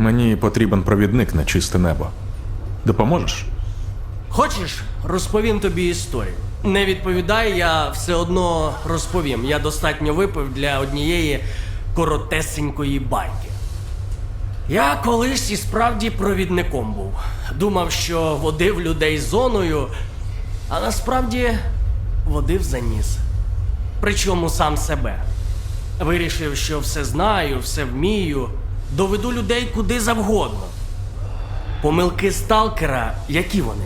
Мені потрібен провідник на чисте небо. Допоможеш? Хочеш, розповім тобі історію. Не відповідай, я все одно розповім. Я достатньо випив для однієї коротесенької байки. Я колись і справді провідником був. Думав, що водив людей зоною, а насправді водив за ніс. Причому сам себе. Вирішив, що все знаю, все вмію, доведу людей куди завгодно. Помилки сталкера, які вони?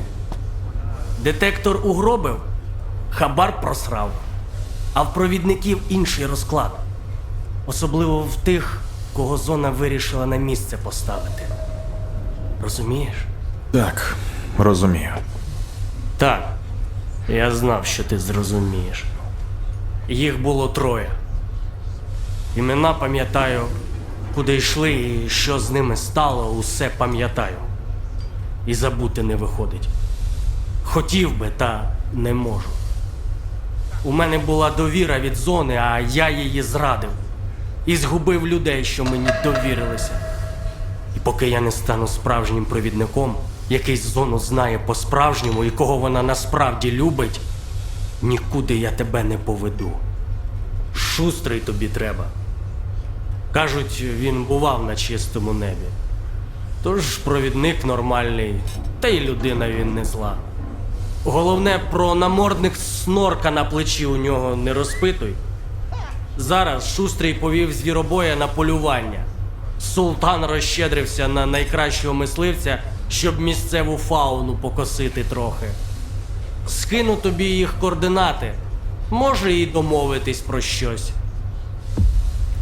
Детектор угробив, хабар просрав, а в провідників інший розклад. Особливо в тих, кого зона вирішила на місце поставити. Розумієш? Так, розумію. Так, я знав, що ти зрозумієш. Їх було троє. Імена пам'ятаю, куди йшли і що з ними стало, усе пам'ятаю. І забути не виходить. Хотів би, та не можу. У мене була довіра від зони, а я її зрадив. І згубив людей, що мені довірилися. І поки я не стану справжнім провідником, який зону знає по-справжньому і кого вона насправді любить, нікуди я тебе не поведу. Шустрий тобі треба. Кажуть, він бував на чистому небі. Тож провідник нормальний, та й людина він не зла. Головне, про намордник снорка на плечі у нього не розпитуй. Зараз шустрий повів звіробоя на полювання. Султан розщедрився на найкращого мисливця, щоб місцеву фауну покосити трохи. Скину тобі їх координати. Може і домовитись про щось.